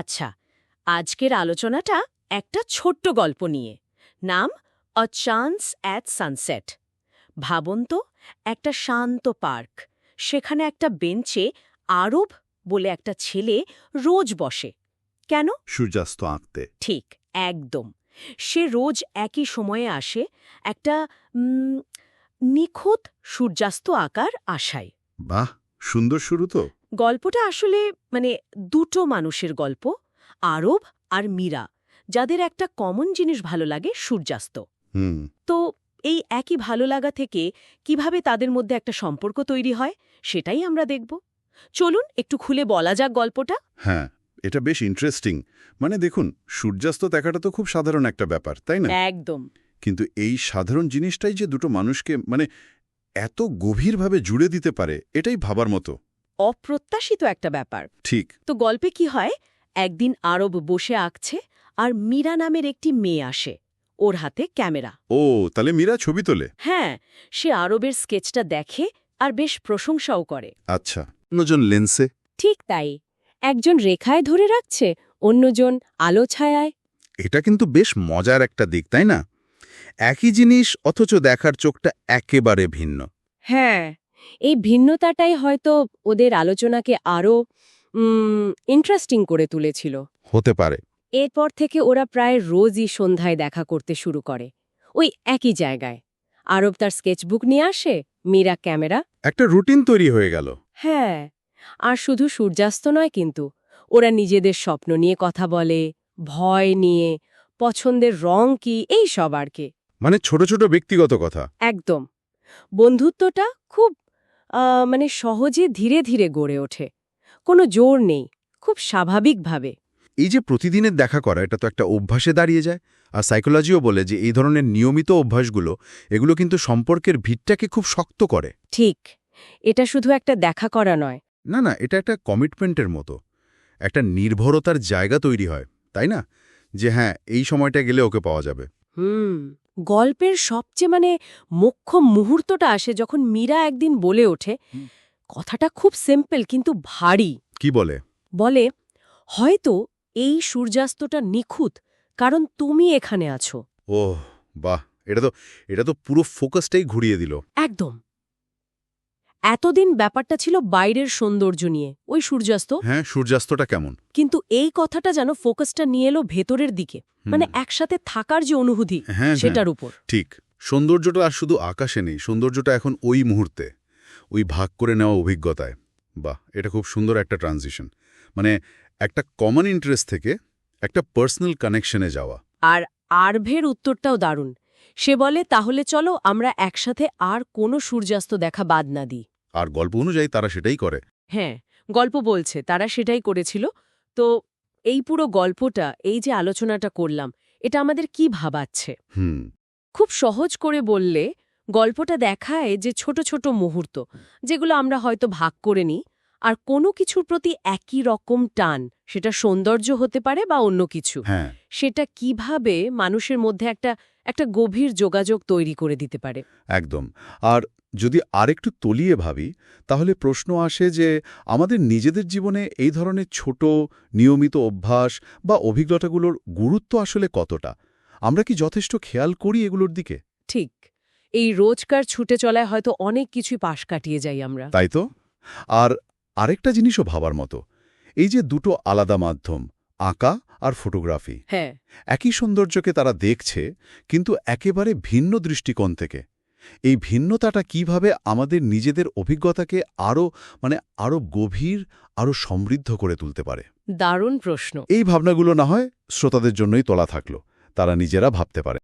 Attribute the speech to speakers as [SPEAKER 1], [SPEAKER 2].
[SPEAKER 1] আচ্ছা আজকের আলোচনাটা একটা ছোট্ট গল্প নিয়ে। নাম অ চান্স অ্যাট সানসেট ভাবুন তো একটা শান্ত পার্ক। সেখানে একটা বেঞ্চে আরব বলে একটা ছেলে রোজ বসে। কেন?
[SPEAKER 2] সূর্যাস্ত আঁকতে।
[SPEAKER 1] ঠিক একদম। সে রোজ একই সময়ে আসে একটা নিখুঁত সূর্যাস্ত আকার আশায়।
[SPEAKER 2] বাহ সুন্দর শুরু তো।
[SPEAKER 1] গল্পটা আসলে মানে দুটো মানুষের গল্প আরব আর মীরা যাদের একটা কমন জিনিস ভালো লাগে সূর্যাস্ত। তো এই একই ভালো লাগা থেকে কীভাবে তাদের মধ্যে একটা সম্পর্ক তৈরি হয় সেটাই আমরা দেখব। চলুন একটু খুলে বলা যাক গল্পটা।
[SPEAKER 2] হ্যাঁ এটা বেশ ইন্টারেস্টিং মানে দেখুন সূর্যাস্ত দেখাটা তো খুব সাধারণ একটা ব্যাপার তাই না?
[SPEAKER 1] একদম।
[SPEAKER 2] কিন্তু এই সাধারণ জিনিসটাই যে দুটো মানুষকে মানে এত গভীরভাবে জুড়ে দিতে পারে এটাই ভাবার মতো।
[SPEAKER 1] অপ্রত্যাশিত একটা ব্যাপার।
[SPEAKER 2] ঠিক।
[SPEAKER 1] তো গল্পে কি হয়? একদিন আরব বসে আঁকছে আর মীরা নামের একটি মেয়ে আসে। ওর হাতে ক্যামেরা।
[SPEAKER 2] ও তাহলে মীরা ছবি তোলে।
[SPEAKER 1] হ্যাঁ সে আরবের স্কেচটা দেখে আর বেশ প্রশংসাও করে।
[SPEAKER 2] আচ্ছা। অন্যজন লেন্সে?
[SPEAKER 1] ঠিক তাই। একজন রেখায় ধরে রাখছে অন্যজন আলো ছায়ায়।
[SPEAKER 3] এটা কিন্তু বেশ মজার একটা দিক তাই না? একই জিনিস অথচ দেখার চোখটা একেবারে ভিন্ন।
[SPEAKER 1] হ্যাঁ এই ভিন্নতাটাই হয়তো ওদের আলোচনাকে আরও ইন্টারেস্টিং করে তুলেছিল।
[SPEAKER 3] হতে পারে।
[SPEAKER 1] এরপর থেকে ওরা প্রায় রোজই সন্ধ্যায় দেখা করতে শুরু করে। ওই একই জায়গায়। আরব তার স্কেচবুক নিয়ে আসে মীরা ক্যামেরা।
[SPEAKER 3] একটা রুটিন তৈরি হয়ে গেল।
[SPEAKER 1] হ্যাঁ আর শুধু সূর্যাস্ত নয় কিন্তু ওরা নিজেদের স্বপ্ন নিয়ে কথা বলে ভয় নিয়ে পছন্দের রং কি এই সব আর কি।
[SPEAKER 3] মানে ছোট ছোট ব্যক্তিগত কথা।
[SPEAKER 1] একদম। বন্ধুত্বটা খুব মানে সহজে ধীরে ধীরে গড়ে ওঠে। কোনো জোর নেই খুব স্বাভাবিকভাবে।
[SPEAKER 3] এই যে প্রতিদিনের দেখা করা এটা তো একটা অভ্যাসে দাঁড়িয়ে যায়। আর সাইকোলজিও বলে যে এই ধরনের নিয়মিত অভ্যাসগুলো এগুলো কিন্তু সম্পর্কের ভিতটাকে খুব শক্ত করে।
[SPEAKER 1] ঠিক। এটা শুধু একটা দেখা করা নয়।
[SPEAKER 3] না না এটা একটা কমিটমেন্টের মতো। একটা নির্ভরতার জায়গা তৈরি হয় তাই না? যে হ্যাঁ এই সময়টা গেলে ওকে পাওয়া যাবে।
[SPEAKER 1] হুম। গল্পের সবচেয়ে মানে মুখ্য মুহূর্তটা আসে যখন মীরা একদিন বলে ওঠে কথাটা খুব সিম্পল কিন্তু ভারী।
[SPEAKER 3] কি বলে?
[SPEAKER 1] বলে হয়তো এই সূর্যাস্তটা নিখুঁত কারণ তুমি এখানে আছো।
[SPEAKER 3] ও বাহ এটা তো এটা তো পুরো ফোকাসটাই ঘুরিয়ে দিল।
[SPEAKER 1] একদম। এতদিন ব্যাপারটা ছিল বাইরের সৌন্দর্য নিয়ে। ওই সূর্যাস্ত?
[SPEAKER 3] হ্যাঁ সূর্যাস্তটা কেমন?
[SPEAKER 1] কিন্তু এই কথাটা যেন ফোকাসটা নিয়ে এলো ভেতরের দিকে। মানে একসাথে থাকার যে অনুভূতি
[SPEAKER 3] হ্যাঁ হ্যাঁ,
[SPEAKER 1] সেটার উপর।
[SPEAKER 3] ঠিক। সৌন্দর্যটা আর শুধু আকাশে নেই সৌন্দর্যটা এখন ওই মুহূর্তে ওই ভাগ করে নেওয়া অভিজ্ঞতায়। বাহ এটা খুব সুন্দর একটা ট্রানজিশন মানে একটা কমন ইন্টারেস্ট থেকে একটা পার্সোনাল কানেকশনে যাওয়া।
[SPEAKER 1] আর আরভের উত্তরটাও দারুণ। সে বলে তাহলে চলো আমরা একসাথে আর কোনো সূর্যাস্ত দেখা বাদ না দিই।
[SPEAKER 3] আর গল্প অনুযায়ী তারা সেটাই করে।
[SPEAKER 1] হ্যাঁ গল্প বলছে তারা সেটাই করেছিল। তো এই পুরো গল্পটা এই যে আলোচনাটা করলাম এটা আমাদের কি ভাবাচ্ছে?
[SPEAKER 3] হুম।
[SPEAKER 1] খুব সহজ করে বললে গল্পটা দেখায় যে ছোট ছোট মুহূর্ত যেগুলো আমরা হয়তো ভাগ করে নিই আর কোনো কিছুর প্রতি একই রকম টান সেটা সৌন্দর্য হতে পারে বা অন্য কিছু।
[SPEAKER 3] হ্যাঁ।
[SPEAKER 1] সেটা কীভাবে মানুষের মধ্যে একটা একটা গভীর যোগাযোগ তৈরি করে দিতে পারে?
[SPEAKER 3] একদম। আর যদি আরেকটু তলিয়ে ভাবি তাহলে প্রশ্ন আসে যে আমাদের নিজেদের জীবনে এই ধরনের ছোট নিয়মিত অভ্যাস বা অভিজ্ঞতাগুলোর গুরুত্ব আসলে কতটা? আমরা কি যথেষ্ট খেয়াল করি এগুলোর দিকে?
[SPEAKER 1] ঠিক। এই রোজকার ছুটে চলায় হয়তো অনেক কিছুই পাশ কাটিয়ে যাই আমরা।
[SPEAKER 3] তাই তো? আর আরেকটা জিনিসও ভাবার মতো এই যে দুটো আলাদা মাধ্যম আঁকা আর ফটোগ্রাফি।
[SPEAKER 1] হ্যাঁ।
[SPEAKER 3] একই সৌন্দর্যকে তারা দেখছে কিন্তু একেবারে ভিন্ন দৃষ্টিকোণ থেকে। এই ভিন্নতাটা কীভাবে আমাদের নিজেদের অভিজ্ঞতাকে আরও মানে আরও গভীর আরও সমৃদ্ধ করে তুলতে পারে?
[SPEAKER 1] দারুণ প্রশ্ন।
[SPEAKER 3] এই ভাবনাগুলো না হয় শ্রোতাদের জন্যই তোলা থাকল তারা নিজেরা ভাবতে পারে।